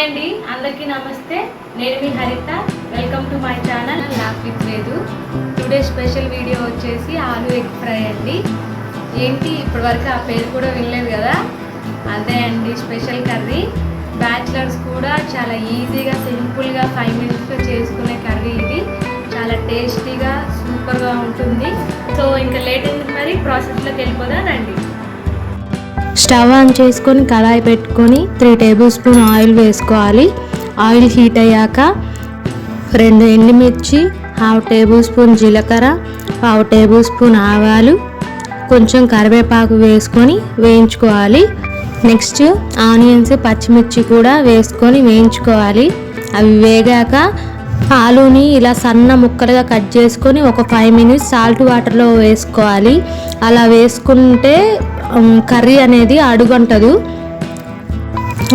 Hi అండి. అందరికీ నమస్తే. నేను మీ Haritha. Welcome to my channel lock విత్ లేదు. టుడే స్పెషల్ వీడియో వచ్చేసి ఆలు ఎగ్ ఫ్రై అండి. ఏంటి? ఇప్పటివరకు ఆ పేరు కూడా వినలేదు కదా? అదే అండి స్పెషల్ కర్రీ. బ్యాచిలర్స్ కూడా చాలా ఈజీగా సింపుల్గా ఫైవ్ మినిట్స్లో చేసుకునే కర్రీ ఇది. చాలా టేస్టీగా సూపర్గా ఉంటుంది. సో ఇంకా లేట్ అయింది మరి? ప్రాసెస్లోకి వెళ్ళిపోదా రండి. స్టవ్ ఆన్ చేసుకొని కడాయి పెట్టుకొని త్రీ టేబుల్ స్పూన్ ఆయిల్ వేసుకోవాలి. ఆయిల్ హీట్ అయ్యాక రెండు ఎండుమిర్చి హాఫ్ టేబుల్ స్పూన్ జీలకర్ర పావు టేబుల్ స్పూన్ ఆవాలు కొంచెం కరివేపాకు వేసుకొని వేయించుకోవాలి. నెక్స్ట్ ఆనియన్స్ పచ్చిమిర్చి కూడా వేసుకొని వేయించుకోవాలి. అవి వేగాక ఆలుని ఇలా సన్న ముక్కలుగా కట్ చేసుకొని ఒక ఫైవ్ మినిట్స్ సాల్ట్ వాటర్లో వేసుకోవాలి. అలా వేసుకుంటే కర్రీ అనేది అడుగంటదు.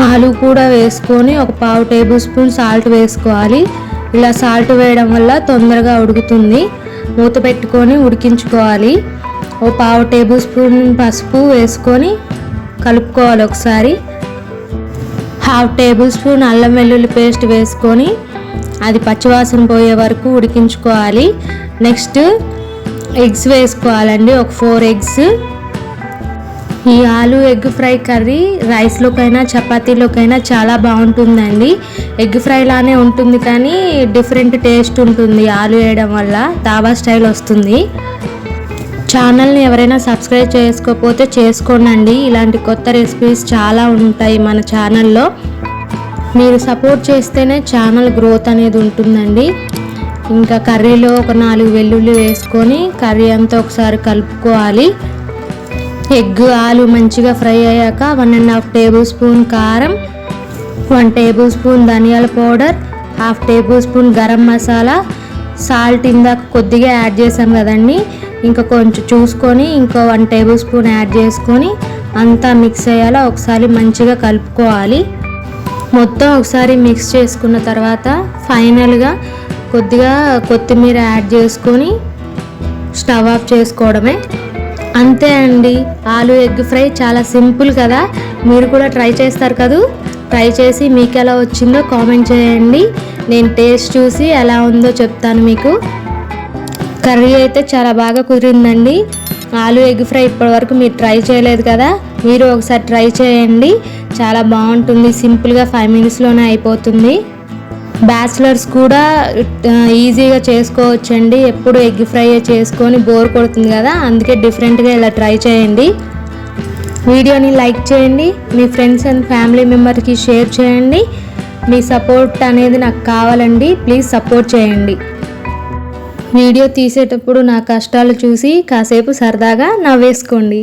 ఆలు కూడా వేసుకొని ఒక పావు టేబుల్ స్పూన్ సాల్ట్ వేసుకోవాలి. ఇలా సాల్ట్ వేయడం వల్ల తొందరగా ఉడుకుతుంది. మూత పెట్టుకొని ఉడికించుకోవాలి. ఓ పావు టేబుల్ స్పూన్ పసుపు వేసుకొని కలుపుకోవాలి ఒకసారి. హాఫ్ టేబుల్ స్పూన్ అల్లం వెల్లుల్లి పేస్ట్ వేసుకొని అది పచ్చివాసన పోయే వరకు ఉడికించుకోవాలి. నెక్స్ట్ ఎగ్స్ వేసుకోవాలండి. ఒక ఫోర్ ఎగ్స్. ఈ ఆలు ఎగ్ ఫ్రై కర్రీ రైస్లోకైనా చపాతీలోకైనా చాలా బాగుంటుందండి. ఎగ్ ఫ్రై లానే ఉంటుంది కానీ డిఫరెంట్ టేస్ట్ ఉంటుంది ఆలు వేయడం వల్ల దాబా స్టైల్ వస్తుంది. ఛానల్ని ఎవరైనా సబ్స్క్రైబ్ చేసుకోకపోతే చేసుకోనండి. ఇలాంటి కొత్త రెసిపీస్ చాలా ఉంటాయి మన ఛానల్లో. మీరు సపోర్ట్ చేస్తేనే ఛానల్ గ్రోత్ అనేది ఉంటుందండి. ఇంకా కర్రీలో ఒక నాలుగు వెల్లుల్లి వేసుకొని కర్రీ అంతా ఒకసారి కలుపుకోవాలి. ఎగ్ ఆలు మంచిగా ఫ్రై అయ్యాక one and half tablespoon కారం వన్ టేబుల్ స్పూన్ ధనియాల powder half tablespoon garam masala salt ఇందాక కొద్దిగా యాడ్ చేసాం కదండి. ఇంకా కొంచెం చూసుకొని ఇంకో వన్ టేబుల్ స్పూన్ యాడ్ చేసుకొని అంతా మిక్స్ అయ్యేలా ఒకసారి మంచిగా కలుపుకోవాలి. మొత్తం ఒకసారి మిక్స్ చేసుకున్న తర్వాత ఫైనల్గా కొద్దిగా కొత్తిమీర యాడ్ చేసుకొని స్టవ్ ఆఫ్ చేసుకోవడమే. అంతే అండి. ఆలు ఎగ్ ఫ్రై చాలా సింపుల్ కదా. మీరు కూడా ట్రై చేస్తారు కదూ? ట్రై చేసి మీకు ఎలా వచ్చిందో కామెంట్ చేయండి. నేను టేస్ట్ చూసి ఎలా ఉందో చెప్తాను మీకు. కర్రీ అయితే చాలా బాగా కుదిరిందండి. ఆలు ఎగ్ ఫ్రై ఇప్పటివరకు మీరు ట్రై చేయలేదు కదా. మీరు ఒకసారి ట్రై చేయండి. చాలా బాగుంటుంది. సింపుల్గా ఫైవ్ మినిట్స్లోనే అయిపోతుంది. బ్యాచిలర్స్ కూడా ఈజీగా చేసుకోవచ్చండి. ఎప్పుడు ఎగ్ ఫ్రై చేసుకొని బోర్ కొడుతుంది కదా అందుకే డిఫరెంట్గా ఇలా ట్రై చేయండి. వీడియోని లైక్ చేయండి మీ ఫ్రెండ్స్ అండ్ ఫ్యామిలీ మెంబర్కి షేర్ చేయండి. మీ సపోర్ట్ అనేది నాకు కావాలండి ప్లీజ్ సపోర్ట్ చేయండి. వీడియో తీసేటప్పుడు నా కష్టాలు చూసి కాసేపు సరదాగా నవ్వేసుకోండి.